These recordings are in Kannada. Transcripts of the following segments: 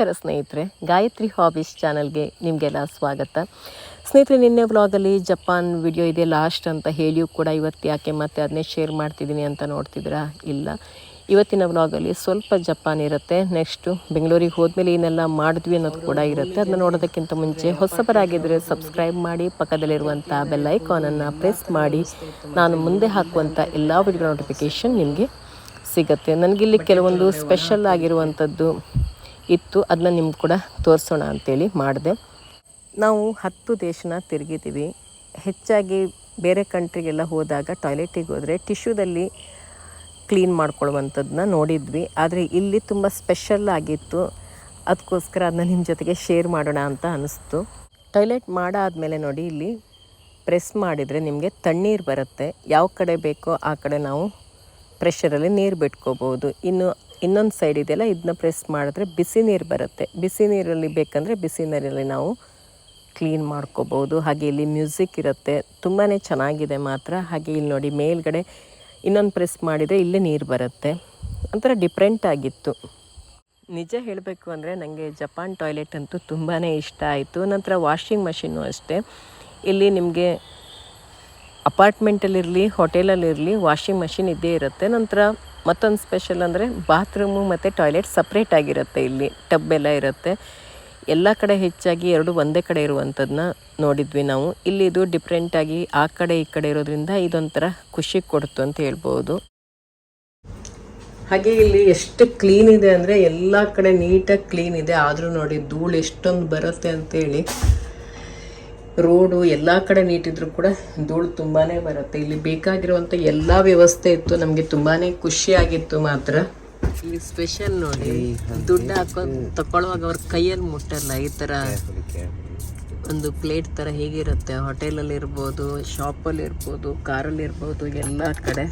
ನಮಸ್ಕಾರ ಸ್ನೇಹಿತರೆ, ಗಾಯತ್ರಿ ಹಾಬೀಸ್ ಚಾನಲ್ಗೆ ನಿಮಗೆಲ್ಲ ಸ್ವಾಗತ. ಸ್ನೇಹಿತರೆ, ನಿನ್ನೆ ವ್ಲಾಗಲ್ಲಿ ಜಪಾನ್ ವಿಡಿಯೋ ಇದೆ, ಲಾಸ್ಟ್ ಅಂತ ಹೇಳಿಯೂ ಕೂಡ ಇವತ್ತು ಯಾಕೆ ಮತ್ತೆ ಅದನ್ನೇ ಶೇರ್ ಮಾಡ್ತಿದ್ದೀನಿ ಅಂತ ನೋಡ್ತಿದ್ದೀರಾ? ಇಲ್ಲ. ಇವತ್ತಿನ ವ್ಲಾಗಲ್ಲಿ ಸ್ವಲ್ಪ ಜಪಾನ್ ಇರುತ್ತೆ ನೆಕ್ಸ್ಟು ಬೆಂಗಳೂರಿಗೆ ಹೋದ್ಮೇಲೆ ಏನೆಲ್ಲ ಮಾಡಿದ್ವಿ ಅನ್ನೋದು ಕೂಡ ಇರುತ್ತೆ. ಅದನ್ನ ನೋಡೋದಕ್ಕಿಂತ ಮುಂಚೆ ಹೊಸಬರಾಗಿದ್ದರೆ ಸಬ್ಸ್ಕ್ರೈಬ್ ಮಾಡಿ, ಪಕ್ಕದಲ್ಲಿರುವಂಥ ಬೆಲ್ ಐಕಾನನ್ನು ಪ್ರೆಸ್ ಮಾಡಿ, ನಾನು ಮುಂದೆ ಹಾಕುವಂಥ ಎಲ್ಲ ವಿಡಿಯೋ ನೋಟಿಫಿಕೇಷನ್ ನಿಮಗೆ ಸಿಗುತ್ತೆ. ನನಗಿಲ್ಲಿ ಕೆಲವೊಂದು ಸ್ಪೆಷಲ್ ಆಗಿರುವಂಥದ್ದು ಇತ್ತು ಅದನ್ನ ನಿಮ್ಗೆ ಕೂಡ ತೋರಿಸೋಣ ಅಂತೇಳಿ ಮಾಡಿದೆ. ನಾವು ಹತ್ತು ದೇಶನ ತಿರುಗಿದ್ದೀವಿ. ಹೆಚ್ಚಾಗಿ ಬೇರೆ ಕಂಟ್ರಿಗೆಲ್ಲ ಹೋದಾಗ ಟಾಯ್ಲೆಟಿಗೆ ಹೋದರೆ ಟಿಶ್ಯೂದಲ್ಲಿ ಕ್ಲೀನ್ ಮಾಡ್ಕೊಳ್ಳುವಂಥದ್ದನ್ನ ನೋಡಿದ್ವಿ. ಆದರೆ ಇಲ್ಲಿ ತುಂಬ ಸ್ಪೆಷಲ್ ಆಗಿತ್ತು. ಅದಕ್ಕೋಸ್ಕರ ಅದನ್ನ ನಿಮ್ಮ ಜೊತೆಗೆ ಶೇರ್ ಮಾಡೋಣ ಅಂತ ಅನ್ನಿಸ್ತು ಟಾಯ್ಲೆಟ್ ಮಾಡಾದಮೇಲೆ ನೋಡಿ, ಇಲ್ಲಿ ಪ್ರೆಸ್ ಮಾಡಿದರೆ ನಿಮಗೆ ತಣ್ಣೀರು ಬರುತ್ತೆ. ಯಾವ ಕಡೆ ಬೇಕೋ ಆ ಕಡೆ ನಾವು ಪ್ರೆಷರಲ್ಲಿ ನೀರು ಬಿಟ್ಕೋಬೋದು ಇನ್ನು ಇನ್ನೊಂದು ಸೈಡ್ ಇದೆಯಲ್ಲ ಇದನ್ನ ಪ್ರೆಸ್ ಮಾಡಿದ್ರೆ ಬಿಸಿ ನೀರು ಬರುತ್ತೆ. ಬಿಸಿ ನೀರಲ್ಲಿ ಬೇಕಂದರೆ ಬಿಸಿ ನೀರಲ್ಲಿ ನಾವು ಕ್ಲೀನ್ ಮಾಡ್ಕೋಬೋದು. ಹಾಗೆ ಇಲ್ಲಿ ಮ್ಯೂಸಿಕ್ ಇರುತ್ತೆ. ತುಂಬಾ ಚೆನ್ನಾಗಿದೆ ಮಾತ್ರ. ಹಾಗೆ ಇಲ್ಲಿ ನೋಡಿ ಮೇಲ್ಗಡೆ ಇನ್ನೊಂದು ಪ್ರೆಸ್ ಮಾಡಿದರೆ ಇಲ್ಲೇ ನೀರು ಬರುತ್ತೆ. ಒಂಥರ ಡಿಫ್ರೆಂಟ್ ಆಗಿತ್ತು. ನಿಜ ಹೇಳಬೇಕು ಅಂದರೆ ನನಗೆ ಜಪಾನ್ ಟಾಯ್ಲೆಟ್ ಅಂತೂ ತುಂಬಾ ಇಷ್ಟ ಆಯಿತು. ನಂತರ ವಾಷಿಂಗ್ ಮಷಿನ್ನು ಅಷ್ಟೇ. ಇಲ್ಲಿ ನಿಮಗೆ ಅಪಾರ್ಟ್ಮೆಂಟಲ್ಲಿರಲಿ ಹೋಟೆಲಲ್ಲಿರಲಿ ವಾಷಿಂಗ್ ಮಷಿನ್ ಇದ್ದೇ ಇರುತ್ತೆ. ನಂತರ ಮತ್ತೊಂದು ಸ್ಪೆಷಲ್ ಅಂದರೆ ಬಾತ್ರೂಮು ಮತ್ತು ಟಾಯ್ಲೆಟ್ ಸಪ್ರೇಟ್ ಆಗಿರುತ್ತೆ ಇಲ್ಲಿ. ಟಬ್ ಎಲ್ಲ ಇರುತ್ತೆ. ಎಲ್ಲ ಕಡೆ ಹೆಚ್ಚಾಗಿ ಎರಡು ಒಂದೇ ಕಡೆ ಇರುವಂಥದ್ದನ್ನ ನೋಡಿದ್ವಿ ನಾವು. ಇಲ್ಲಿ ಇದು ಡಿಫ್ರೆಂಟಾಗಿ ಆ ಕಡೆ ಈ ಕಡೆ ಇರೋದ್ರಿಂದ ಇದೊಂಥರ ಖುಷಿ ಕೊಡ್ತು ಅಂತ ಹೇಳ್ಬೋದು. ಹಾಗೆ ಇಲ್ಲಿ ಎಷ್ಟು ಕ್ಲೀನ್ ಇದೆ ಅಂದರೆ ಎಲ್ಲ ಕಡೆ ನೀಟಾಗಿ ಕ್ಲೀನ್ ಇದೆ. ಆದರೂ ನೋಡಿ ಧೂಳು ಎಷ್ಟೊಂದು ಬರುತ್ತೆ ಅಂತೇಳಿ. ರೋಡು ಎಲ್ಲ ಕಡೆ ನೀಟಿದ್ರು ಕೂಡ ಧೂಳು ತುಂಬಾ ಬರುತ್ತೆ. ಇಲ್ಲಿ ಬೇಕಾಗಿರುವಂಥ ಎಲ್ಲ ವ್ಯವಸ್ಥೆ ಇತ್ತು. ನಮಗೆ ತುಂಬಾ ಖುಷಿಯಾಗಿತ್ತು ಮಾತ್ರ. ಇಲ್ಲಿ ಸ್ಪೆಷಲ್ ನೋಡಿ ದುಡ್ಡು ಹಾಕೋ ತಕೊಳ್ಳುವಾಗ ಅವ್ರ ಕೈಯಲ್ಲಿ ಮುಟ್ಟಲ್ಲ. ಈ ಥರ ಒಂದು ಪ್ಲೇಟ್ ಥರ ಹೇಗಿರುತ್ತೆ? ಹೋಟೆಲಲ್ಲಿ ಇರ್ಬೋದು ಶಾಪಲ್ಲಿ ಇರ್ಬೋದು ಕಾರಲ್ಲಿ ಇರ್ಬೋದು ಎಲ್ಲ ಕಡೆ.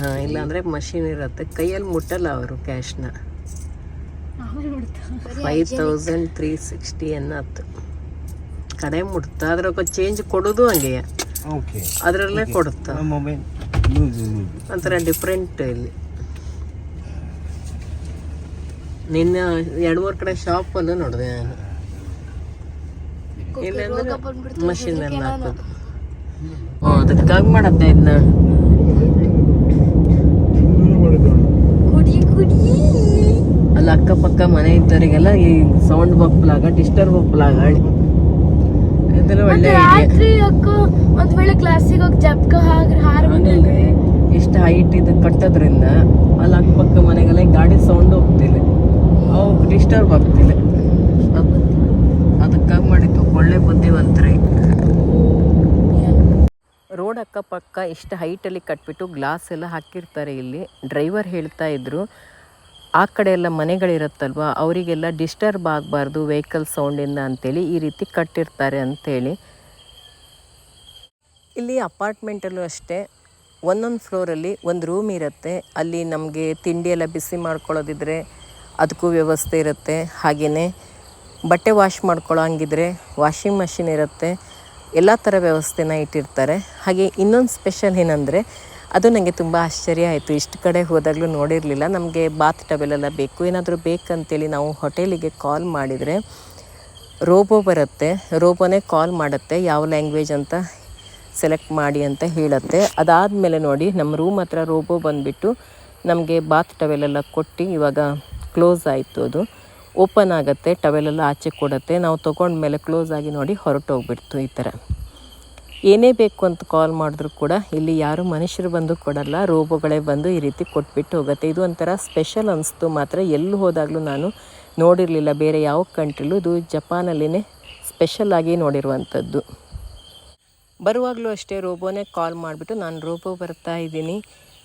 ಹಾಂ ಇಲ್ಲಾಂದರೆ ಮಷಿನ್ ಇರುತ್ತೆ. ಕೈಯಲ್ಲಿ ಮುಟ್ಟಲ್ಲ ಅವರು ಕ್ಯಾಶ್ನ ಫೈವ್ ತೌಸಂಡ್ ತ್ರೀ ಸಿಕ್ಸ್ಟಿ ಅನ್ನತ್ತು. ಕಡೆ ಮುಟ್ತಾ ಅದ್ರಾಗ ಚೇಂಜ್ ಕೊಡೋದು ಹಂಗೆ. ಓಕೆ ಅದರಲ್ಲೇ ಕೊಡುತ್ತಾ. ಒಂಥರ ಡಿಫ್ರೆಂಟ್ ಇಲ್ಲಿ. ನಿನ್ನೆ ಎರಡು ಮೂರು ಕಡೆ ಶಾಪಲ್ಲೂ ನೋಡಿದೆ ನಾನು. ಇಲ್ಲಾಂದ್ರೆ ಮಷಿನ್ ಎಲ್ಲ ಹಾಕೋದು. ಹ್ಞೂ ಅದಕ್ಕಾಗಿ ಮಾಡತ್ತೆ ಇದನ್ನ ಅಲ್ಲಿ ಅಕ್ಕಪಕ್ಕ ಮನೆ ಇದ್ದವರಿಗೆಲ್ಲ ಈ ಸೌಂಡ್ ಬಪ್ಪಲಾಗ ಡಿಸ್ಟರ್ಬ್ ಬಪ್ಪಲಾಗ ಇದೆಲ್ಲ ಒಳ್ಳೆ. ರಾತ್ರಿ ಅಕ್ಕ ಒಂದ್ ವೇಳೆ ಕ್ಲಾಸಿಗೆ ಹೋಗಿ ಜಪ್ಕ ಹಾರ ಆಮೇಲೆ ಇಷ್ಟು ಹೈಟ್ ಇದು ಕಟ್ಟೋದ್ರಿಂದ ಅಲ್ಲಿ ಅಕ್ಕಪಕ್ಕ ಮನೆಗೆಲ್ಲ ಗಾಡಿ ಸೌಂಡ್ ಹೋಗ್ತಿಲ್ಲ. ಅವು ಡಿಸ್ಟರ್ಬ್ ಆಗ್ತಿಲ್ಲ. ಅದಕ್ಕಾಗಿ ಮಾಡಿತ್ತು ಒಳ್ಳೆ ಬುದ್ಧಿವಂತರಿ. ರೋಡ್ ಅಕ್ಕಪಕ್ಕ ಇಷ್ಟು ಹೈಟಲ್ಲಿ ಕಟ್ಬಿಟ್ಟು ಗ್ಲಾಸ್ ಎಲ್ಲ ಹಾಕಿರ್ತಾರೆ ಇಲ್ಲಿ. ಡ್ರೈವರ್ ಹೇಳ್ತಾ ಇದ್ರು ಆ ಕಡೆ ಎಲ್ಲ ಮನೆಗಳಿರುತ್ತಲ್ವ, ಅವರಿಗೆಲ್ಲ ಡಿಸ್ಟರ್ಬ್ ಆಗಬಾರ್ದು ವೆಹಿಕಲ್ ಸೌಂಡಿಂದ ಅಂತೇಳಿ ಈ ರೀತಿ ಕಟ್ಟಿರ್ತಾರೆ ಅಂತೇಳಿ. ಇಲ್ಲಿ ಅಪಾರ್ಟ್ಮೆಂಟಲ್ಲೂ ಅಷ್ಟೇ, ಒಂದೊಂದು ಫ್ಲೋರಲ್ಲಿ ಒಂದು ರೂಮ್ ಇರುತ್ತೆ, ಅಲ್ಲಿ ನಮಗೆ ತಿಂಡಿ ಎಲ್ಲ ಬಿಸಿ ಮಾಡ್ಕೊಳ್ಳೋದಿದ್ರೆ ಅದಕ್ಕೂ ವ್ಯವಸ್ಥೆ ಇರುತ್ತೆ ಹಾಗೆಯೇ ಬಟ್ಟೆ ವಾಶ್ ಮಾಡ್ಕೊಳ್ಳೋ ಹಂಗಿದ್ರೆ ವಾಷಿಂಗ್ ಮಷಿನ್ ಇರುತ್ತೆ, ಎಲ್ಲ ಥರ ವ್ಯವಸ್ಥೆನ ಇಟ್ಟಿರ್ತಾರೆ. ಹಾಗೆ ಇನ್ನೊಂದು ಸ್ಪೆಷಲ್ ಏನಂದರೆ ಅದು ನನಗೆ ತುಂಬ ಆಶ್ಚರ್ಯ ಆಯಿತು. ಇಷ್ಟು ಕಡೆ ಹೋದಾಗಲೂ ನೋಡಿರಲಿಲ್ಲ. ನಮಗೆ ಬಾತ್ ಟವೆಲೆಲ್ಲ ಬೇಕು. ಏನಾದರೂ ಬೇಕಂತೇಳಿ ನಾವು ಹೋಟೆಲಿಗೆ ಕಾಲ್ ಮಾಡಿದರೆ ರೋಬೋ ಬರುತ್ತೆ. ರೋಬೋನೇ ಕಾಲ್ ಮಾಡುತ್ತೆ. ಯಾವ ಲ್ಯಾಂಗ್ವೇಜ್ ಅಂತ ಸೆಲೆಕ್ಟ್ ಮಾಡಿ ಅಂತ ಹೇಳುತ್ತೆ. ಅದಾದಮೇಲೆ ನೋಡಿ, ನಮ್ಮ ರೂಮ್ ಹತ್ರ ರೋಬೋ ಬಂದುಬಿಟ್ಟು ನಮಗೆ ಬಾತ್ ಟವೆಲೆಲ್ಲ ಕೊಟ್ಟು ಇವಾಗ ಕ್ಲೋಸ್ ಆಯಿತು ಅದು. ಓಪನ್ ಆಗುತ್ತೆ. ಟವೆಲೆಲ್ಲ ಆಚೆ ಕೊಡುತ್ತೆ. ನಾವು ತೊಗೊಂಡ್ಮೇಲೆ ಕ್ಲೋಸ್ ಆಗಿ ನೋಡಿ ಹೊರಟೋಗ್ಬಿಡ್ತು ಈ ಥರ. ಏನೇ ಬೇಕು ಅಂತ ಕಾಲ್ ಮಾಡಿದ್ರು ಕೂಡ ಇಲ್ಲಿ ಯಾರು ಮನುಷ್ಯರು ಬಂದು ಕೊಡಲ್ಲ, ರೋಬೋಗಳೇ ಬಂದು ಈ ರೀತಿ ಕೊಟ್ಬಿಟ್ಟು ಹೋಗುತ್ತೆ. ಇದು ಒಂಥರ ಸ್ಪೆಷಲ್ ಅನಿಸ್ತು ಮಾತ್ರ. ಎಲ್ಲಿ ಹೋದಾಗಲೂ ನಾನು ನೋಡಿರಲಿಲ್ಲ, ಬೇರೆ ಯಾವ ಕಂಟ್ರಿಲೂ ಇದು ಜಪಾನಲ್ಲಿನೇ ಸ್ಪೆಷಲ್ ಆಗಿ ನೋಡಿರುವಂಥದ್ದು. ಬರುವಾಗಲೂ ಅಷ್ಟೇ ರೋಬೋನೇ ಕಾಲ್ ಮಾಡಿಬಿಟ್ಟು ನಾನು ರೋಬೋ ಬರ್ತಾ ಇದ್ದೀನಿ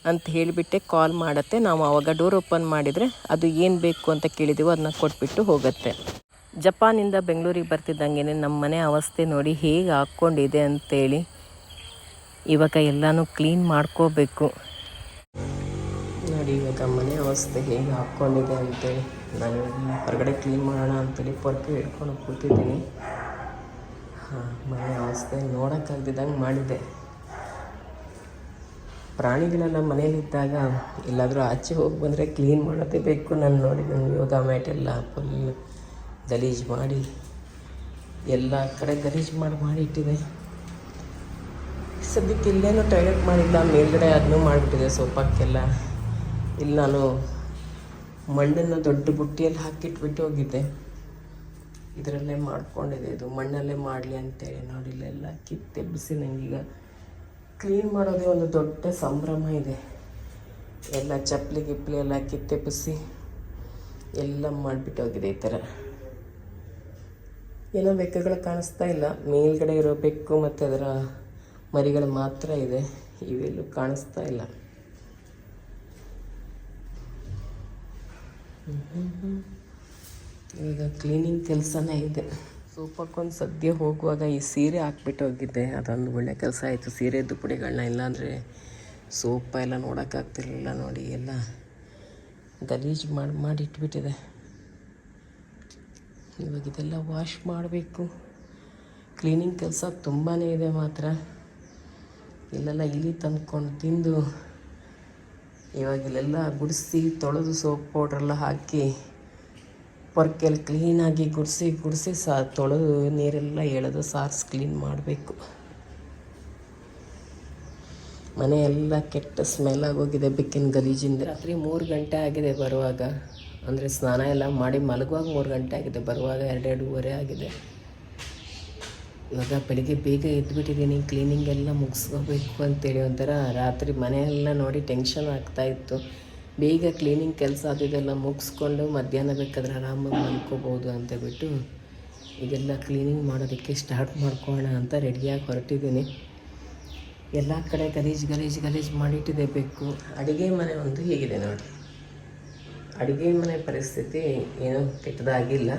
ಅಂತ ಹೇಳಿಬಿಟ್ಟೆ ಕಾಲ್ ಮಾಡುತ್ತೆ. ನಾವು ಆವಾಗ ಡೋರ್ ಓಪನ್ ಮಾಡಿದರೆ ಅದು ಏನು ಬೇಕು ಅಂತ ಕೇಳಿದೀವೋ ಅದನ್ನ ಕೊಟ್ಬಿಟ್ಟು ಹೋಗುತ್ತೆ. ಜಪಾನಿಂದ ಬೆಂಗಳೂರಿಗೆ ಬರ್ತಿದ್ದಂಗೆ ನಮ್ಮ ಮನೆ ಅವಸ್ಥೆ ನೋಡಿ ಹೇಗೆ ಹಾಕ್ಕೊಂಡಿದೆ ಅಂತೇಳಿ ಇವಾಗ ಎಲ್ಲನೂ ಕ್ಲೀನ್ ಮಾಡ್ಕೋಬೇಕು. ನೋಡಿ, ಇವಾಗ ಮನೆ ಅವಸ್ಥೆ ಹೇಗೆ ಹಾಕ್ಕೊಂಡಿದೆ ಅಂತೇಳಿ. ನಾನು ಹೊರಗಡೆ ಕ್ಲೀನ್ ಮಾಡೋಣ ಅಂತೇಳಿ ಪೊರ್ಕೆ ಹಿಡ್ಕೊಂಡು ಕೂತಿದ್ದೀನಿ. ಹಾಂ, ಮನೆ ಅವಸ್ಥೆ ನೋಡೋಕ್ಕಾಗ್ದಿದ್ದಂಗೆ ಮಾಡಿದೆ. ಪ್ರಾಣಿಗಳೆಲ್ಲ ಮನೇಲಿದ್ದಾಗ ಎಲ್ಲಾದರೂ ಆಚೆ ಹೋಗಿ ಬಂದರೆ ಕ್ಲೀನ್ ಮಾಡೋದೇ ಬೇಕು ನಾನು ನೋಡಿದ್ದೀನಿ ಯೋಗ ಮ್ಯಾಟ್ ಎಲ್ಲ ಫುಲ್ ಗಲೀಜು ಮಾಡಿ, ಎಲ್ಲ ಕಡೆ ಗಲೀಜು ಮಾಡಿ ಮಾಡಿ ಇಟ್ಟಿದೆ. ಸದ್ಯಕ್ಕೆ ಇಲ್ಲೇನು ಟಾಯ್ಲೆಟ್ ಮಾಡಿಲ್ಲ, ಮೇಲ್ಗಡೆ ಅದನ್ನೂ ಮಾಡಿಬಿಟ್ಟಿದೆ, ಸೋಪಾಕ್ಕೆಲ್ಲ. ಇಲ್ಲಿ ನಾನು ಮಣ್ಣನ್ನು ದೊಡ್ಡ ಬುಟ್ಟಿಯಲ್ಲಿ ಹಾಕಿಟ್ಬಿಟ್ಟು ಹೋಗಿದ್ದೆ. ಇದರಲ್ಲೇ ಮಾಡ್ಕೊಂಡಿದೆ ಇದು ಮಣ್ಣಲ್ಲೇ ಮಾಡಲಿ ಅಂತೇಳಿ ನೋಡಿ, ಇಲ್ಲೆಲ್ಲ ಕಿತ್ತೆಬ್ಬಿಸಿ ನನಗೀಗ ಕ್ಲೀನ್ ಮಾಡೋದೇ ಒಂದು ದೊಡ್ಡ ಸಂಭ್ರಮ ಇದೆ. ಎಲ್ಲ ಚಪ್ಪಲಿ ಗಿಪ್ಪಲಿ ಎಲ್ಲ ಕಿತ್ತೆಬ್ಬಿಸಿ ಎಲ್ಲ ಮಾಡಿಬಿಟ್ಟು ಹೋಗಿದೆ ಈ ಥರ. ಏನೋ ಬೆಕ್ಕುಗಳು ಕಾಣಿಸ್ತಾ ಇಲ್ಲ. ಮೇಲ್ಗಡೆ ಇರೋ ಬೆಕ್ಕು ಮತ್ತು ಅದರ ಮರಿಗಳು ಮಾತ್ರ ಇದೆ. ಇವೆಲ್ಲೂ ಕಾಣಿಸ್ತಾ ಇಲ್ಲ. ಇವಾಗ ಕ್ಲೀನಿಂಗ್ ಕೆಲಸನೇ ಇದೆ. ಸೂಪಕ್ಕೊಂದು ಸದ್ಯ ಹೋಗುವಾಗ ಈ ಸೀರೆ ಹಾಕ್ಬಿಟ್ಟು ಹೋಗಿದ್ದೆ. ಅದೊಂದು ಒಳ್ಳೆ ಕೆಲಸ ಆಯಿತು. ಸೀರೆ ದುಪ್ಪಡಿಗಳನ್ನ ಇಲ್ಲಾಂದರೆ ಸೋಪ ಎಲ್ಲ ನೋಡೋಕ್ಕಾಗ್ತಿರ್ಲಿಲ್ಲ ನೋಡಿ. ಎಲ್ಲ ಗಲೀಜು ಮಾಡಿ ಮಾಡಿ ಇಟ್ಬಿಟ್ಟಿದೆ ಇವಾಗ ಇದೆಲ್ಲ ವಾಶ್ ಮಾಡಬೇಕು. ಕ್ಲೀನಿಂಗ್ ಕೆಲಸ ತುಂಬಾ ಇದೆ ಮಾತ್ರ. ಇಲ್ಲೆಲ್ಲ ಇಲಿ ತಂದ್ಕೊಂಡು ತಿಂದು ಇವಾಗ ಇಲ್ಲೆಲ್ಲ ಗುಡಿಸಿ ತೊಳೆದು ಸೋಪ್ ಪೌಡ್ರೆಲ್ಲ ಹಾಕಿ ಪೊರ್ಕೆಲ್ಲಿ ಕ್ಲೀನಾಗಿ ಗುಡಿಸಿ ಗುಡಿಸಿ ಸಾ ತೊಳೆದು ನೀರೆಲ್ಲ ಎಳೆದು ಸಾರ್ಸ್ ಕ್ಲೀನ್ ಮಾಡಬೇಕು. ಮನೆಯೆಲ್ಲ ಕೆಟ್ಟ ಸ್ಮೆಲ್ ಆಗೋಗಿದೆ ಬೆಕ್ಕಿನ ಗಲೀಜಿಂದ. ರಾತ್ರಿ ಮೂರು ಗಂಟೆ ಆಗಿದೆ ಬರುವಾಗ. ಅಂದರೆ ಸ್ನಾನ ಎಲ್ಲ ಮಾಡಿ ಮಲಗುವಾಗ ಮೂರು ಗಂಟೆ ಆಗಿದೆ, ಬರುವಾಗ ಎರಡೆರಡೂವರೆ ಆಗಿದೆ. ಇವಾಗ ಬೆಳಿಗ್ಗೆ ಬೇಗ ಎದ್ದುಬಿಟ್ಟಿದ್ದೀನಿ ಕ್ಲೀನಿಂಗ್ ಎಲ್ಲ ಮುಗಿಸ್ಕೋಬೇಕು ಅಂತೇಳಿ ಒಂಥರ ರಾತ್ರಿ ಮನೆಯೆಲ್ಲ ನೋಡಿ ಟೆನ್ಷನ್ ಆಗ್ತಾಯಿತ್ತು ಬೇಗ ಕ್ಲೀನಿಂಗ್ ಕೆಲಸ ಅದು ಇದೆಲ್ಲ ಮುಗಿಸ್ಕೊಂಡು ಮಧ್ಯಾಹ್ನ ಬೇಕಾದ್ರೆ ಆರಾಮಾಗಿ ಮಲ್ಕೋಬೋದು ಅಂತ ಬಿಟ್ಟು ಇದೆಲ್ಲ ಕ್ಲೀನಿಂಗ್ ಮಾಡೋದಕ್ಕೆ ಸ್ಟಾರ್ಟ್ ಮಾಡ್ಕೊಳ್ಳೋಣ ಅಂತ ರೆಡಿಯಾಗಿ ಹೊರಟಿದ್ದೀನಿ. ಎಲ್ಲ ಕಡೆ ಗಲೀಜು ಗಲೀಜು ಗಲೀಜು ಮಾಡಿಟ್ಟಿದೆ ಬೇಕು ಅಡುಗೆ ಮನೆ ಒಂದು ಹೇಗಿದೆ ನೋಡಿ. ಅಡುಗೆ ಮನೆ ಪರಿಸ್ಥಿತಿ ಏನೂ ಕೆಟ್ಟದಾಗಿಲ್ಲ.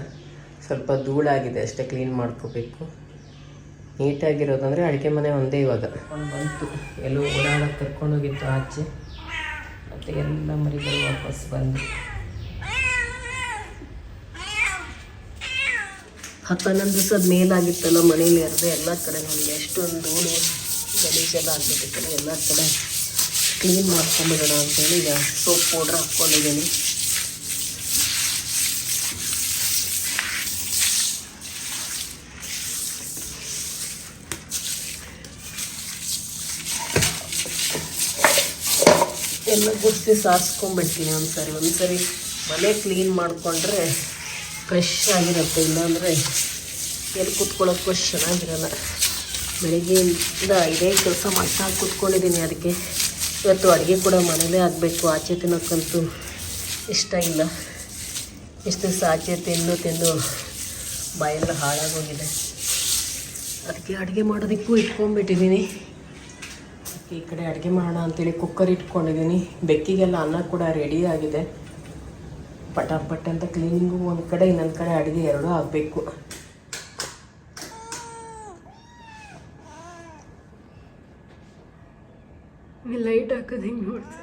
ಸ್ವಲ್ಪ ಧೂಳಾಗಿದೆ ಅಷ್ಟೇ ಕ್ಲೀನ್ ಮಾಡ್ಕೋಬೇಕು. ನೀಟಾಗಿರೋದಂದರೆ ಅಡುಗೆ ಮನೆ ಒಂದೇ ಇವಾಗ. ಒಂದು ಬಂತು. ಎಲ್ಲೋ ಓಡಾಡೋಕೆ ಕರ್ಕೊಂಡೋಗಿತ್ತು ಆಚೆ. ಮತ್ತು ಎಲ್ಲ ಮರಿಗಳು ವಾಪಸ್ ಬಂದು. ಹತ್ತು ದಿವಸ ದಿವಸದ ಮೇಲಾಗಿತ್ತಲ್ಲ ಮನೇಲಿ ಅರ್ಧ ಎಲ್ಲ ಕಡೆ ನಮಗೆ ಎಷ್ಟೊಂದು ಧೂಳು ಗಲೀಜೆಲ್ಲ ಆಗ್ಬಿಟ್ಟಿತ್ತಲ್ಲ ಎಲ್ಲ ಕಡೆ ಕ್ಲೀನ್ ಮಾಡ್ಕೊಂಬಿಡೋಣ ಅಂತೇಳಿ ಈಗ ಸೋಪ್ ಪೌಡ್ರ್ ಹಾಕ್ಕೊಂಡಿದ್ದೀನಿ. ಎಲ್ಲ ಗುಡಿಸಿ ಸಾರಿಸ್ಕೊಂಡ್ಬಿಡ್ತೀನಿ ಒಂದ್ಸರಿ ಒಂದ್ಸರಿ ಮನೆ ಕ್ಲೀನ್ ಮಾಡಿಕೊಂಡ್ರೆ ಫ್ರೆಶ್ ಆಗಿರುತ್ತೆ, ಇಲ್ಲಾಂದರೆ ಎಲ್ಲಿ ಕೂತ್ಕೊಳ್ಳೋಕ್ಕೂ ಚೆನ್ನಾಗಿರಲ್ಲ. ಬೆಳಿಗ್ಗೆಯಿಂದ ಇದೇ ಕೆಲಸ ಮಾಡ್ತಾ ಕೂತ್ಕೊಂಡಿದ್ದೀನಿ ಅದಕ್ಕೆ. ಇವತ್ತು ಅಡುಗೆ ಕೂಡ ಮನೇಲೇ ಆಗಬೇಕು, ಆಚೆ ತಿನ್ನೋಕ್ಕಂತೂ ಇಷ್ಟ ಇಲ್ಲ. ಇಷ್ಟು ದಿವಸ ಆಚೆ ತಿಂದು ತಿಂದು ಬಾಯೆಲ್ಲ ಹಾಳಾಗೋಗಿದೆ. ಅದಕ್ಕೆ ಅಡುಗೆ ಮಾಡೋದಕ್ಕೂ ಇಟ್ಕೊಂಡ್ಬಿಟ್ಟಿದ್ದೀನಿ. ಈ ಕಡೆ ಅಡುಗೆ ಮಾಡೋಣ ಅಂತೇಳಿ ಕುಕ್ಕರ್ ಇಟ್ಕೊಂಡಿದ್ದೀನಿ ಬೆಕ್ಕಿಗೆಲ್ಲ ಅನ್ನ ಕೂಡ ರೆಡಿ ಆಗಿದೆ. ಪಟಾಪಟ್ ಅಂತ ಕ್ಲೀನಿಂಗು ಒಂದು ಕಡೆ ಇನ್ನೊಂದು ಕಡೆ ಅಡುಗೆ ಎರಡೂ ಆಗಬೇಕು. ಲೈಟ್ ಹಾಕೋದು ಹಿಂಗೆ ನೋಡ್ತೀನಿ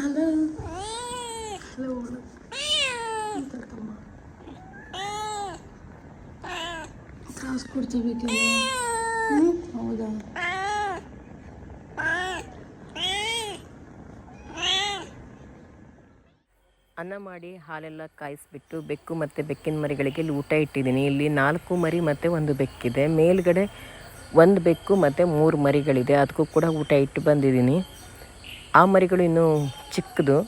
ಹಲೋ ಹೌದಾ? ಅನ್ನ ಮಾಡಿ ಹಾಲೆಲ್ಲ ಕಾಯಿಸ್ಬಿಟ್ಟು ಬೆಕ್ಕು ಮತ್ತು ಬೆಕ್ಕಿನ ಮರಿಗಳಿಗೆ ಇಲ್ಲಿ ಊಟ ಇಟ್ಟಿದ್ದೀನಿ. ಇಲ್ಲಿ ನಾಲ್ಕು ಮರಿ ಮತ್ತು ಒಂದು ಬೆಕ್ಕಿದೆ. ಮೇಲ್ಗಡೆ ಒಂದು ಬೆಕ್ಕು ಮತ್ತು ಮೂರು ಮರಿಗಳಿದೆ. ಅದಕ್ಕೂ ಕೂಡ ಊಟ ಇಟ್ಟು ಬಂದಿದ್ದೀನಿ. ಆ ಮರಿಗಳು ಇನ್ನೂ ಚಿಕ್ಕದು.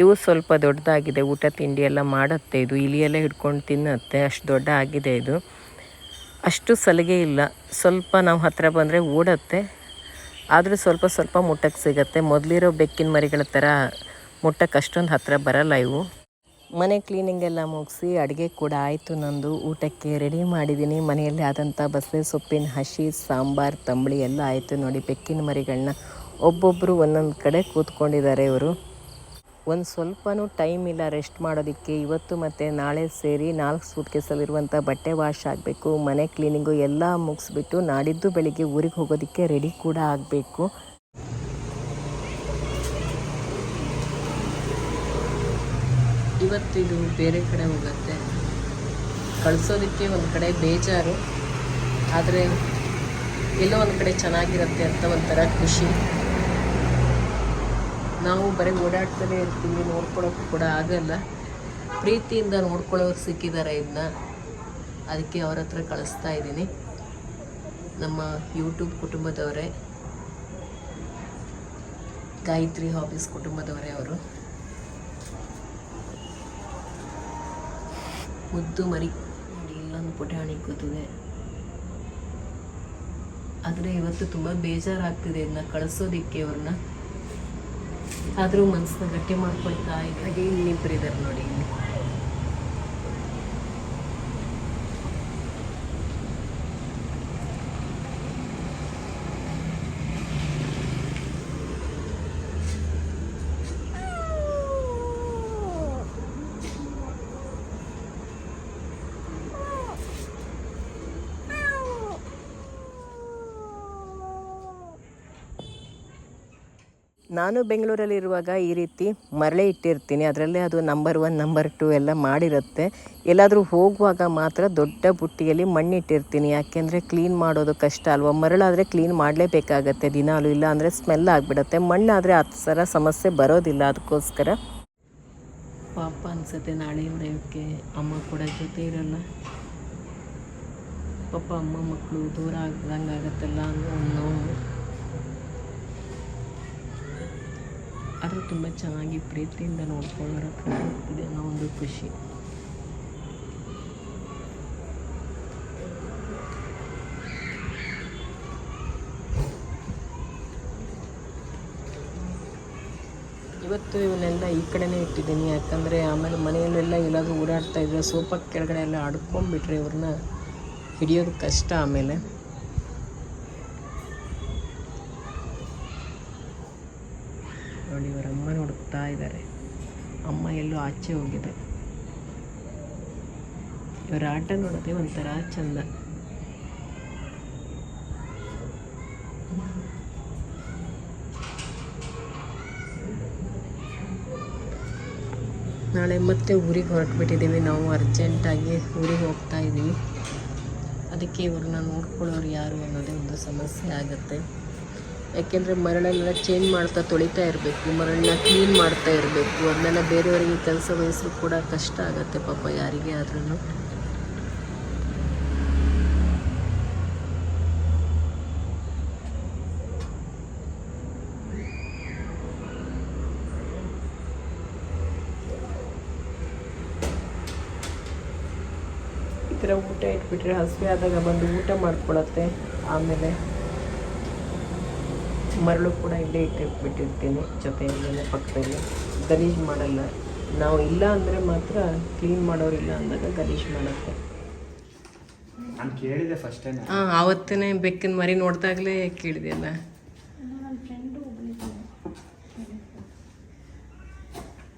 ಇವು ಸ್ವಲ್ಪ ದೊಡ್ಡದಾಗಿದೆ. ಊಟ ತಿಂಡಿ ಎಲ್ಲ ಮಾಡುತ್ತೆ ಇದು. ಇಲಿಯೆಲ್ಲ ಹಿಡ್ಕೊಂಡು ತಿನ್ನುತ್ತೆ. ಅಷ್ಟು ದೊಡ್ಡ ಆಗಿದೆ ಇದು. ಅಷ್ಟು ಸಲಿಗೆ ಇಲ್ಲ. ಸ್ವಲ್ಪ ನಾವು ಹತ್ತಿರ ಬಂದರೆ ಓಡತ್ತೆ. ಆದರೂ ಸ್ವಲ್ಪ ಸ್ವಲ್ಪ ಮುಟ್ಟಕ್ಕೆ ಸಿಗತ್ತೆ. ಮೊದಲಿರೋ ಬೆಕ್ಕಿನ ಮರಿಗಳ ಥರ ಮುಟ್ಟಕ್ಕೆ ಅಷ್ಟೊಂದು ಹತ್ತಿರ ಬರಲ್ಲ ಇವು. ಮನೆ ಕ್ಲೀನಿಂಗ್ ಎಲ್ಲ ಮುಗಿಸಿ ಅಡುಗೆ ಕೂಡ ಆಯಿತು ನಂದು. ಊಟಕ್ಕೆ ರೆಡಿ ಮಾಡಿದ್ದೀನಿ ಮನೆಯಲ್ಲಿ ಆದಂಥ ಬಸಳೆ ಸೊಪ್ಪಿನ ಹಸಿ, ಸಾಂಬಾರು, ತಂಬಳಿ ಎಲ್ಲ ಆಯಿತು ನೋಡಿ. ಬೆಕ್ಕಿನ ಮರಿಗಳನ್ನ ಒಬ್ಬೊಬ್ಬರು ಒಂದೊಂದು ಕಡೆ ಕೂತ್ಕೊಂಡಿದ್ದಾರೆ ಇವರು. ಒಂದು ಸ್ವಲ್ಪನೂ ಟೈಮ್ ಇಲ್ಲ ರೆಸ್ಟ್ ಮಾಡೋದಕ್ಕೆ. ಇವತ್ತು ಮತ್ತು ನಾಳೆ ಸೇರಿ ನಾಲ್ಕು ಸೂಟ್ ಕೇಸಲ್ಲಿರುವಂಥ ಬಟ್ಟೆ ವಾಶ್ ಆಗಬೇಕು, ಮನೆ ಕ್ಲೀನಿಂಗು ಎಲ್ಲ ಮುಗಿಸ್ಬಿಟ್ಟು ನಾಡಿದ್ದು ಬೆಳಿಗ್ಗೆ ಊರಿಗೆ ಹೋಗೋದಕ್ಕೆ ರೆಡಿ ಕೂಡ ಆಗಬೇಕು. ಇವತ್ತಿದು ಬೇರೆ ಕಡೆ ಹೋಗುತ್ತೆ. ಕಳಿಸೋದಕ್ಕೆ ಒಂದು ಕಡೆ ಬೇಜಾರು, ಆದರೆ ಎಲ್ಲೋ ಒಂದು ಕಡೆ ಚೆನ್ನಾಗಿರುತ್ತೆ ಅಂತ ಒಂಥರ ಖುಷಿ. ನಾವು ಬರೀ ಓಡಾಡ್ತಾನೆ ಇರ್ತೀವಿ ನೋಡ್ಕೊಳ್ಳೋಕ್ಕೂ ಕೂಡ ಆಗಲ್ಲ. ಪ್ರೀತಿಯಿಂದ ನೋಡ್ಕೊಳ್ಳೋರು ಸಿಕ್ಕಿದ್ದಾರೆ ಇದನ್ನ ಅದಕ್ಕೆ ಅವ್ರ ಹತ್ರ ಕಳಿಸ್ತಾ ಇದ್ದೀನಿ. ನಮ್ಮ ಯೂಟ್ಯೂಬ್ ಕುಟುಂಬದವರೇ, ಗಾಯತ್ರಿ ಹಾಬೀಸ್ ಕುಟುಂಬದವರೇ ಅವರು. ಮುದ್ದು ಮರಿ ನೋಡಿ, ಇಲ್ಲೊಂದು ಪುಟಾಣಿ ಕೂತಿದೆ. ಆದರೆ ಇವತ್ತು ತುಂಬ ಬೇಜಾರಾಗ್ತಿದೆ ಇದನ್ನ ಕಳಿಸೋದಿಕ್ಕೆ ಅವ್ರನ್ನ ಆದರೂ ಮನಸ್ಸನ್ನ ಗಟ್ಟಿ ಮಾಡ್ಕೊಳ್ತಾ ಇದ್ದಾರೆ ನೋಡಿ ನಾನು ಬೆಂಗಳೂರಲ್ಲಿರುವಾಗ ಈ ರೀತಿ ಮರಳೆ ಇಟ್ಟಿರ್ತೀನಿ. ಅದರಲ್ಲೇ ಅದು ನಂಬರ್ ಒನ್ ನಂಬರ್ ಟು ಎಲ್ಲ ಮಾಡಿರುತ್ತೆ. ಎಲ್ಲಾದರೂ ಹೋಗುವಾಗ ಮಾತ್ರ ದೊಡ್ಡ ಬುಟ್ಟಿಯಲ್ಲಿ ಮಣ್ಣಿಟ್ಟಿರ್ತೀನಿ. ಯಾಕೆಂದರೆ ಕ್ಲೀನ್ ಮಾಡೋದು ಕಷ್ಟ ಅಲ್ವಾ? ಮರಳಾದರೆ ಕ್ಲೀನ್ ಮಾಡಲೇಬೇಕಾಗತ್ತೆ. ದಿನಾಲು ಇಲ್ಲ ಅಂದರೆ ಸ್ಮೆಲ್ ಆಗಿಬಿಡುತ್ತೆ. ಮಣ್ಣಾದರೆ ಆ ಥರ ಸಮಸ್ಯೆ ಬರೋದಿಲ್ಲ ಅದಕ್ಕೋಸ್ಕರ. ಪಾಪ ಅನಿಸುತ್ತೆ ನಾಳೆ ಇವಕ್ಕೆ ಅಮ್ಮ ಕೂಡ ಜೊತೆ ಇರಲ್ಲ. ಪಾಪ ಅಮ್ಮ ಮಕ್ಕಳು ದೂರ ಆಗ್ದಂಗೆ ಅನ್ನೋ ನೋವು. ಆದರೂ ತುಂಬ ಚೆನ್ನಾಗಿ ಪ್ರೀತಿಯಿಂದ ನೋಡ್ಕೊಳ್ಳೋರ ಇದೆ ಅನ್ನೋ ಒಂದು ಖುಷಿ. ಇವತ್ತು ಇವನ್ನೆಲ್ಲ ಈ ಕಡೆನೇ ಇಟ್ಟಿದ್ದೀನಿ. ಯಾಕಂದರೆ ಆಮೇಲೆ ಮನೆಯಲ್ಲೆಲ್ಲ ಎಲ್ಲಾದರೂ ಓಡಾಡ್ತಾ ಇದ್ದರೆ ಸೋಫಾ ಕೆಳಗಡೆ ಎಲ್ಲ ಅಡ್ಕೊಂಡ್ಬಿಟ್ರೆ ಇವ್ರನ್ನ ಹಿಡಿಯೋದು ಕಷ್ಟ ಆಮೇಲೆ ನೋಡಿ ಇವರ ಹುಡುಕ್ತಾ ಇದ್ದಾರೆ. ಅಮ್ಮ ಎಲ್ಲೂ ಆಚೆ ಹೋಗಿದೆ. ಇವರ ಆಟ ನೋಡೋದೇ ಒಂಥರ ಚಂದ. ನಾಳೆ ಮತ್ತೆ ಊರಿಗೆ ಹೊರಟ್ಬಿಟ್ಟಿದ್ದೀವಿ. ನಾವು ಅರ್ಜೆಂಟಾಗಿ ಊರಿಗೆ ಹೋಗ್ತಾ ಇದ್ದೀವಿ. ಅದಕ್ಕೆ ಇವ್ರನ್ನ ನೋಡ್ಕೊಳ್ಳೋರು ಯಾರು ಅನ್ನೋದೇ ಒಂದು ಸಮಸ್ಯೆ ಆಗುತ್ತೆ. ಯಾಕೆಂದರೆ ಮರಳನ್ನೆಲ್ಲ ಚೇಂಜ್ ಮಾಡ್ತಾ ತೊಳಿತಾ ಇರಬೇಕು ಮರಳನ್ನ ಕ್ಲೀನ್ ಮಾಡ್ತಾ ಇರಬೇಕು. ಅದನ್ನೆಲ್ಲ ಬೇರೆಯವರಿಗೆ ಕೆಲಸ ವಹಿಸಲು ಕೂಡ ಕಷ್ಟ ಆಗುತ್ತೆ ಪಾಪ ಯಾರಿಗೆ ಆದ್ರೂ ಈ ಊಟ ಇಟ್ಬಿಟ್ರೆ ಹಸಿವೆ ಆದಾಗ ಬಂದು ಊಟ ಮಾಡ್ಕೊಳತ್ತೆ, ಆಮೇಲೆ ಮರಳು ಕೂಡ ಇಲ್ಲೇ ಇಟ್ಟಿಟ್ಬಿಟ್ಟಿರ್ತೀನಿ ಜೊತೆಯಲ್ಲೇ ಪಕ್ಕದಲ್ಲಿ. ಗಲೀಜು ಮಾಡಲ್ಲ. ನಾವು ಇಲ್ಲ ಅಂದರೆ ಮಾತ್ರ ಕ್ಲೀನ್ ಮಾಡೋರಿಲ್ಲ ಅಂದಾಗ ಗಲೀಜು ಮಾಡುತ್ತೆ. ನಾನು ಕೇಳಿದೆ ಫಸ್ಟ್ ಟೈಮ್ ಹಾಂ ಆವತ್ತೇ ಬೆಕ್ಕಿನ ಮರಿ ನೋಡಿದಾಗಲೇ ಕೇಳಿದೆಯಲ್ಲ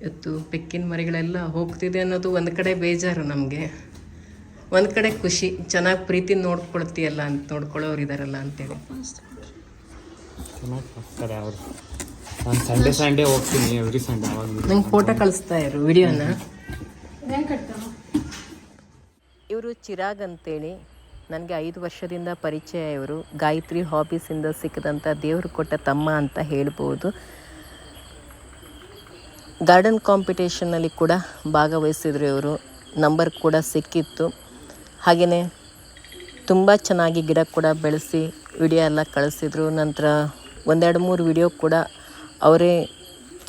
ಇವತ್ತು ಬೆಕ್ಕಿನ ಮರಿಗಳೆಲ್ಲ ಹೋಗ್ತಿದೆ ಅನ್ನೋದು ಒಂದು ಕಡೆ ಬೇಜಾರು ನಮಗೆ. ಒಂದು ಕಡೆ ಖುಷಿ. ಚೆನ್ನಾಗಿ ಪ್ರೀತಿ ನೋಡ್ಕೊಳ್ತೀಯಲ್ಲ ಅಂತ ನೋಡ್ಕೊಳ್ಳೋರು ಇದಾರಲ್ಲ ಅಂತೇಳಿ. ಚೆನ್ನಾಗಿ ಅವರು. ನಾನು ಸಂಡೇ ಸಂಡೇ ಹೋಗ್ತೀನಿ ಎವ್ರಿ ಸಂಡೇ ಅವಾಗ ನಂಗೆ ಫೋಟೋ ಕಳಿಸ್ತಾ ಇರು ವಿಡಿಯೋನ ಇವರು ಚಿರಾಗ್ ಅಂತೇಳಿ ನನಗೆ ಐದು ವರ್ಷದಿಂದ ಪರಿಚಯ ಇವರು. ಗಾಯತ್ರಿ ಹಾಬೀಸಿಂದ ಸಿಕ್ಕಿದಂಥ ದೇವರು ಕೊಟ್ಟ ತಮ್ಮ ಅಂತ ಹೇಳ್ಬೋದು. ಗಾರ್ಡನ್ ಕಾಂಪಿಟೇಷನ್ನಲ್ಲಿ ಕೂಡ ಭಾಗವಹಿಸಿದ್ರು ಇವರು. ನಂಬರ್ ಕೂಡ ಸಿಕ್ಕಿತ್ತು. ಹಾಗೆಯೇ ತುಂಬ ಚೆನ್ನಾಗಿ ಗಿಡ ಕೂಡ ಬೆಳೆಸಿ ವಿಡಿಯೋ ಎಲ್ಲ ಕಳಿಸಿದ್ರು. ನಂತರ ಒಂದೆರಡು ಮೂರು ವಿಡಿಯೋ ಕೂಡ ಅವರೇ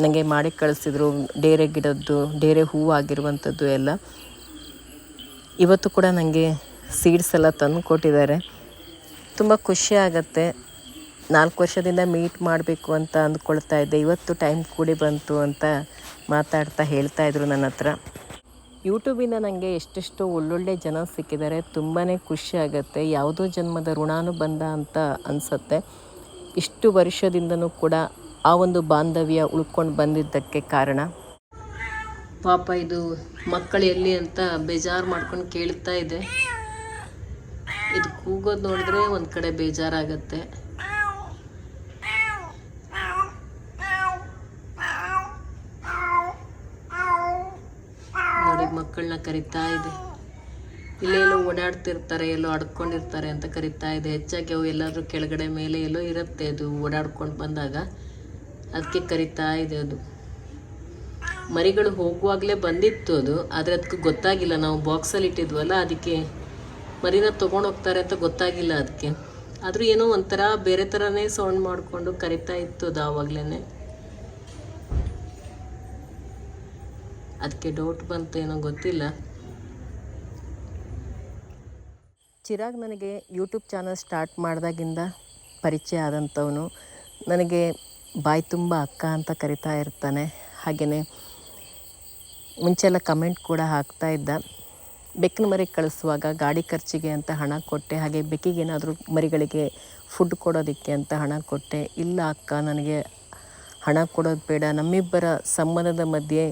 ನನಗೆ ಮಾಡಿ ಕಳಿಸಿದರು. ಡೇರೆ ಗಿಡದ್ದು, ಡೇರೆ ಹೂವು ಆಗಿರುವಂಥದ್ದು ಎಲ್ಲ. ಇವತ್ತು ಕೂಡ ನನಗೆ ಸೀಡ್ಸ್ ಎಲ್ಲ ತಂದು ಕೊಟ್ಟಿದ್ದಾರೆ. ತುಂಬ ಖುಷಿ ಆಗುತ್ತೆ. ನಾಲ್ಕು ವರ್ಷದಿಂದ ಮೀಟ್ ಮಾಡಬೇಕು ಅಂತ ಅಂದ್ಕೊಳ್ತಾ ಇದ್ದೆ. ಇವತ್ತು ಟೈಮ್ ಕೂಡಿ ಬಂತು ಅಂತ ಮಾತಾಡ್ತಾ ಹೇಳ್ತಾ ಇದ್ರು ನನ್ನ ಹತ್ರ. ಯೂಟ್ಯೂಬಿಂದ ನನಗೆ ಎಷ್ಟೆಷ್ಟು ಒಳ್ಳೊಳ್ಳೆ ಜನ ಸಿಕ್ಕಿದ್ದಾರೆ. ತುಂಬಾ ಖುಷಿ ಆಗುತ್ತೆ. ಯಾವುದೋ ಜನ್ಮದ ಋಣಾನು ಬಂದ ಅಂತ ಅನಿಸುತ್ತೆ. ಇಷ್ಟು ವರ್ಷದಿಂದನೂ ಕೂಡ ಆ ಒಂದು ಬಾಂಧವ್ಯ ಉಳ್ಕೊಂಡು ಬಂದಿದ್ದಕ್ಕೆ ಕಾರಣ? ಪಾಪ ಇದು ಮಕ್ಕಳು ಎಲ್ಲಿ ಅಂತ ಬೇಜಾರು ಮಾಡ್ಕೊಂಡು ಕೇಳ್ತಾ ಇದೆ. ಇದು ಕೂಗೋದು ನೋಡಿದ್ರೆ ಒಂದು ಕಡೆ ಬೇಜಾರಾಗತ್ತೆ. ನೋಡಿ ಮಕ್ಕಳನ್ನ ಕರಿತಾ ಇದೆ. ಇಲ್ಲೆಲ್ಲೋ ಓಡಾಡ್ತಿರ್ತಾರೆ, ಎಲ್ಲೋ ಅಡ್ಕೊಂಡಿರ್ತಾರೆ ಅಂತ ಕರೀತಾ ಇದೆ. ಹೆಚ್ಚಾಗಿ ಅವು ಎಲ್ಲಾದ್ರೂ ಕೆಳಗಡೆ ಮೇಲೆ ಎಲ್ಲೋ ಇರುತ್ತೆ ಅದು ಓಡಾಡ್ಕೊಂಡು ಬಂದಾಗ. ಅದಕ್ಕೆ ಕರಿತಾ ಇದೆ ಅದು. ಮರಿಗಳು ಹೋಗುವಾಗಲೇ ಬಂದಿತ್ತು ಅದು, ಆದರೆ ಅದಕ್ಕೆ ಗೊತ್ತಾಗಿಲ್ಲ. ನಾವು ಬಾಕ್ಸಲ್ಲಿ ಇಟ್ಟಿದ್ವಲ್ಲ, ಅದಕ್ಕೆ ಮರಿನ ಹೋಗ್ತಾರೆ ಅಂತ ಗೊತ್ತಾಗಿಲ್ಲ ಅದಕ್ಕೆ ಆದರೂ ಏನೋ ಒಂಥರ ಬೇರೆ ಥರನೇ ಸೌಂಡ್ ಮಾಡಿಕೊಂಡು ಕರಿತಾ ಇತ್ತು ಅದು ಆವಾಗಲೇ ಅದಕ್ಕೆ ಡೌಟ್ ಬಂತು ಏನೋ ಗೊತ್ತಿಲ್ಲ. ಚಿರಾಗ್ ನನಗೆ ಯೂಟ್ಯೂಬ್ ಚಾನಲ್ ಸ್ಟಾರ್ಟ್ ಮಾಡಿದಾಗಿಂದ ಪರಿಚಯ ಆದಂಥವನು. ನನಗೆ ಬಾಯಿ ತುಂಬ ಅಕ್ಕ ಅಂತ ಕರಿತಾ ಇರ್ತಾನೆ. ಹಾಗೆಯೇ ಮುಂಚೆಲ್ಲ ಕಮೆಂಟ್ ಕೂಡ ಹಾಕ್ತಾ ಇದ್ದ. ಬೆಕ್ಕಿನ ಮರಿ ಕಳಿಸುವಾಗ ಗಾಡಿ ಖರ್ಚಿಗೆ ಅಂತ ಹಣ ಕೊಟ್ಟೆ. ಹಾಗೆ ಬೆಕ್ಕಿಗೇನಾದರೂ ಮರಿಗಳಿಗೆ ಫುಡ್ ಕೊಡೋದಕ್ಕೆ ಅಂತ ಹಣ ಕೊಟ್ಟೆ. ಇಲ್ಲ ಅಕ್ಕ, ನನಗೆ ಹಣ ಕೊಡೋದು ಬೇಡ. ನಮ್ಮಿಬ್ಬರ ಸಂಬಂಧದ ಮಧ್ಯೆ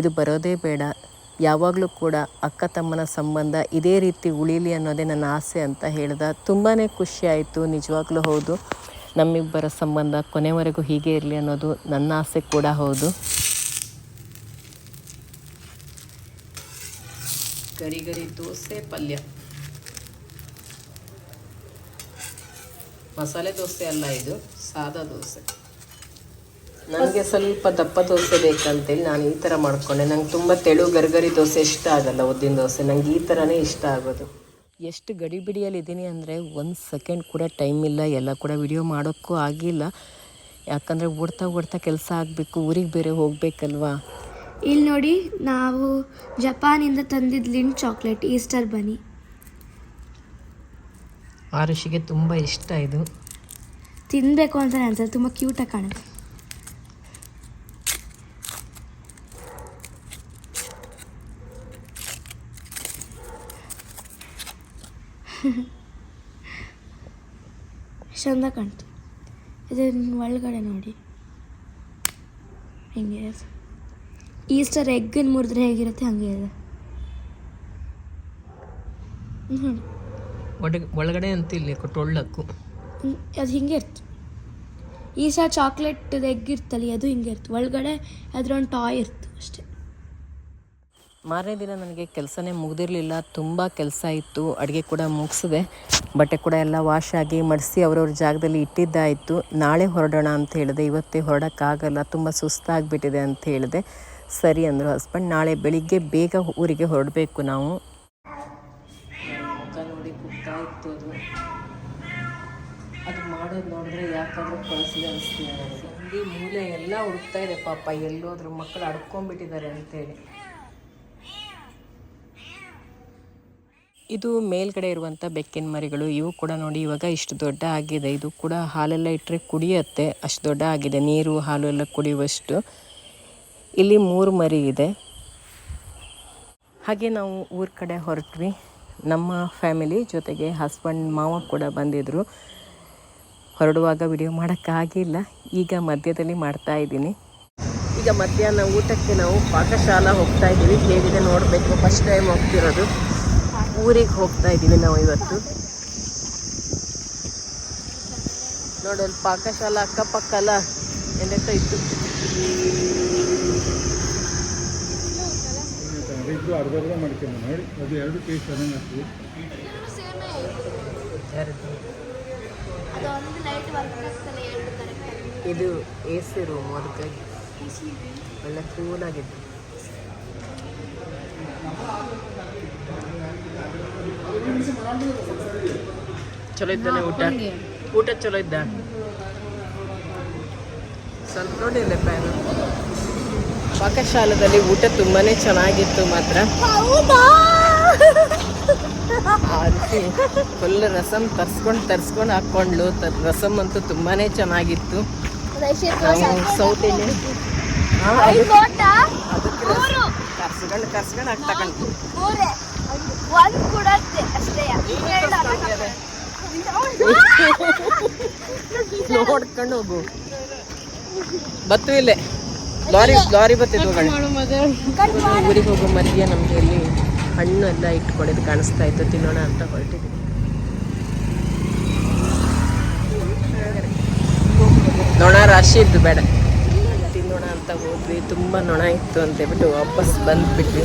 ಇದು ಬರೋದೇ ಬೇಡ. ಯಾವಾಗಲೂ ಕೂಡ ಅಕ್ಕ ತಮ್ಮನ ಸಂಬಂಧ ಇದೇ ರೀತಿ ಉಳಿಲಿ ಅನ್ನೋದೇ ನನ್ನ ಆಸೆ ಅಂತ ಹೇಳಿದ. ತುಂಬಾ ಖುಷಿ ಆಯಿತು, ನಿಜವಾಗ್ಲೂ ಹೌದು. ನಮ್ಮಿಬ್ಬರ ಸಂಬಂಧ ಕೊನೆವರೆಗೂ ಹೀಗೆ ಇರಲಿ ಅನ್ನೋದು ನನ್ನ ಆಸೆ ಕೂಡ ಹೌದು. ಗರಿ ಗರಿ ದೋಸೆ ಪಲ್ಯ. ಮಸಾಲೆ ದೋಸೆ ಅಲ್ಲ ಇದು, ಸಾದಾ ದೋಸೆ. ನನಗೆ ಸ್ವಲ್ಪ ದಪ್ಪ ದೋಸೆ ಬೇಕಂತೇಳಿ ನಾನು ಈ ಥರ ಮಾಡ್ಕೊಂಡೆ. ನಂಗೆ ತುಂಬ ತೆಳು ಗರ್ಗರಿ ದೋಸೆ ಇಷ್ಟ ಆಗಲ್ಲ ಉದ್ದಿನ ದೋಸೆ. ನಂಗೆ ಈ ಥರನೇ ಇಷ್ಟ ಆಗೋದು. ಎಷ್ಟು ಗಡಿಬಿಡಿಯಲ್ಲಿ ಇದ್ದೀನಿ ಅಂದರೆ ಒಂದು ಸೆಕೆಂಡ್ ಕೂಡ ಟೈಮ್ ಇಲ್ಲ ಎಲ್ಲ ಕೂಡ ವಿಡಿಯೋ ಮಾಡೋಕ್ಕೂ ಆಗಿಲ್ಲ. ಯಾಕಂದರೆ ಓಡ್ತಾ ಓಡ್ತಾ ಕೆಲಸ ಆಗಬೇಕು ಊರಿಗೆ ಬೇರೆ ಹೋಗಬೇಕಲ್ವಾ? ಇಲ್ಲಿ ನೋಡಿ ನಾವು ಜಪಾನಿಂದ ತಂದಿದ್ದು ಲಿಂಟ್ ಚಾಕ್ಲೇಟ್ ಈಸ್ಟರ್ ಬನ್ನಿ. ಆರುಷಿಗೆ ತುಂಬ ಇಷ್ಟ ಇದು. ತಿನ್ನಬೇಕು ಅಂತ ಅನ್ಸುತ್ತೆ ತುಂಬ ಕ್ಯೂಟಾಗಿ ಕಾಣುತ್ತೆ. ಚಂದ ಕಾಣ್ತು. ಇದನ್ನ ಒಳಗಡೆ ನೋಡಿ. ಹಿಂಗೆ. ಈಸ್ಟರ್ ಎಗ್ಗನ್ನು ಮುರಿದ್ರೆ ಹೇಗಿರುತ್ತೆ? ಹಂಗೆ ಇದೆ. ಒಳಗಡೆ ಅಂತ ಇಲ್ಲಿ ಕೊಟ್ಟು ಹ್ಮ್, ಅದು ಹಿಂಗೆ ಇರ್ತು. ಈ ಸಹ ಚಾಕ್ಲೇಟ್ ಎಗ್ ಇರ್ತಲ್ಲ ಅದು ಹಿಂಗೆ ಇರ್ತು. ಒಳಗಡೆ ಅದ್ರೊಂದು ಟಾಯ್ ಇರ್ತು ಅಷ್ಟೇ. ಮಾರನೇ ದಿನ ನನಗೆ ಕೆಲಸನೇ ಮುಗ್ದಿರಲಿಲ್ಲ. ತುಂಬ ಕೆಲಸ ಇತ್ತು. ಅಡುಗೆ ಕೂಡ ಮುಗಿಸಿದೆ. ಬಟ್ಟೆ ಕೂಡ ಎಲ್ಲ ವಾಶ್ ಆಗಿ ಮಡಿಸಿ ಅವ್ರವ್ರ ಜಾಗದಲ್ಲಿ ಇಟ್ಟಿದ್ದಾಯಿತು. ನಾಳೆ ಹೊರಡೋಣ ಅಂತ ಹೇಳಿದೆ. ಇವತ್ತೇ ಹೊರಡೋಕ್ಕಾಗಲ್ಲ. ತುಂಬ ಸುಸ್ತಾಗಿಬಿಟ್ಟಿದೆ ಅಂತ ಹೇಳಿದೆ. ಸರಿ ಅಂದರು ಹಸ್ಬೆಂಡ್ ನಾಳೆ ಬೆಳಿಗ್ಗೆ ಬೇಗ ಊರಿಗೆ ಹೊರಡಬೇಕು ನಾವು. ನೋಡಿ ಅದು. ಅದು ಮಾಡೋದು ನೋಡಿದ್ರೆ ಯಾಕಂದ್ರೆ ಕಳಿಸಿದೆ ಅನಿಸ್ತೀನಿ ನನಗೆ. ಮೂಲೆ ಎಲ್ಲ ಹುಡುಕ್ತಾ ಇದೆ ಪಾಪ. ಎಲ್ಲೋದ್ರ ಮಕ್ಕಳು ಅಡ್ಕೊಂಡ್ಬಿಟ್ಟಿದ್ದಾರೆ ಅಂತೇಳಿ ಇದು ಮೇಲ್ಗಡೆ ಇರುವಂಥ ಬೆಕ್ಕಿನ ಮರಿಗಳು, ಇವು ಕೂಡ ನೋಡಿ ಇವಾಗ ಇಷ್ಟು ದೊಡ್ಡ ಆಗಿದೆ. ಇದು ಕೂಡ ಹಾಲೆಲ್ಲ ಇಟ್ಟರೆ ಕುಡಿಯತ್ತೆ, ಅಷ್ಟು ದೊಡ್ಡ ಆಗಿದೆ. ನೀರು, ಹಾಲು ಎಲ್ಲ ಕುಡಿಯುವಷ್ಟು. ಇಲ್ಲಿ ಮೂರು ಮರಿ ಇದೆ. ಹಾಗೆ ನಾವು ಊರ ಕಡೆ ಹೊರಟ್ವಿ. ನಮ್ಮ ಫ್ಯಾಮಿಲಿ ಜೊತೆಗೆ ಹಸ್ಬೆಂಡ್, ಮಾವ ಕೂಡ ಬಂದಿದ್ದರು ಹೊರಡುವಾಗ ವಿಡಿಯೋ ಮಾಡೋಕ್ಕಾಗಿಲ್ಲ ಈಗ ಮಧ್ಯದಲ್ಲಿ ಮಾಡ್ತಾ ಇದ್ದೀನಿ. ಈಗ ಮಧ್ಯಾಹ್ನ ಊಟಕ್ಕೆ ನಾವು ಪಾಕಶಾಲಾ ಹೋಗ್ತಾ ಇದ್ದೀವಿ. ಹೇಗಿದೆ ನೋಡಬೇಕು. ಫಸ್ಟ್ ಟೈಮ್ ಹೋಗ್ತಿರೋದು. ಊರಿಗೆ ಹೋಗ್ತಾ ಇದ್ದೀವಿ ನಾವು ಇವತ್ತು. ನೋಡಿ, ಅಲ್ಲಿ ಪಾಕಶಾಲಾ ಅಕ್ಕಪಕ್ಕ ಎಲ್ಲ ಎಲ್ಲೆತ್ತ ಇತ್ತು. ಇದು ಎ ಸಿ ರೂಮ್ ಅದಕ್ಕಾಗಿ ಒಳ್ಳೆ ಕೂಲಾಗಿತ್ತು ಚಲೋ ಇದ್ದಾನೆ ಊಟ? ಊಟ ಚಲೋ ಇದ್ದ? ಸ್ವಲ್ಪ ನೋಡಿಲ್ಲ ಪ್ಯಾನು. ಪಾಕಶಾಲದಲ್ಲಿ ಊಟ ತುಂಬಾನೇ ಚೆನ್ನಾಗಿತ್ತು ಮಾತ್ರ. ಫುಲ್ ರಸಮ್ ತರ್ಸ್ಕೊಂಡು ತರ್ಸ್ಕೊಂಡು ಹಾಕ್ಕೊಂಡ್ಲು. ರಸಮ್ ಅಂತೂ ತುಂಬಾನೇ ಚೆನ್ನಾಗಿತ್ತು. ಸೌತ್ ಇಂಡಿಯನ್ ಕರ್ಸ್ಕೊಂಡು ಕರ್ಸ್ಕೊಂಡು ಹಾಕಿ ತಗೊಂಡು ಒಂದು ಅಷ್ಟೇ ನೋಡ್ಕೊಂಡು ಹೋಗು. ಬತ್ತು ಇಲ್ಲೇ. ಲಾರಿ ಲಾರಿ ಬತ್ತಿದ್ವು ಊರಿಗೆ ಹೋಗೋ ಮಧ್ಯೆ ನಮಗೆ ಇಲ್ಲಿ ಹಣ್ಣು ಎಲ್ಲ ಇಟ್ಕೊಂಡಿದ್ದು ಕಾಣಿಸ್ತಾ ಇತ್ತು. ತಿನ್ನೋಣ ಅಂತ ಹೊರಟಿದ್ವಿ. ನೊಣ ರಾಶಿ ಇದ್ದು ಬೇಡ. ತಿನ್ನೋಣ ಅಂತ ಹೋದ್ವಿ. ತುಂಬ ನೊಣ ಇತ್ತು ಅಂತ ಹೇಳ್ಬಿಟ್ಟು ವಾಪಸ್ ಬಂದ್ಬಿಟ್ವಿ.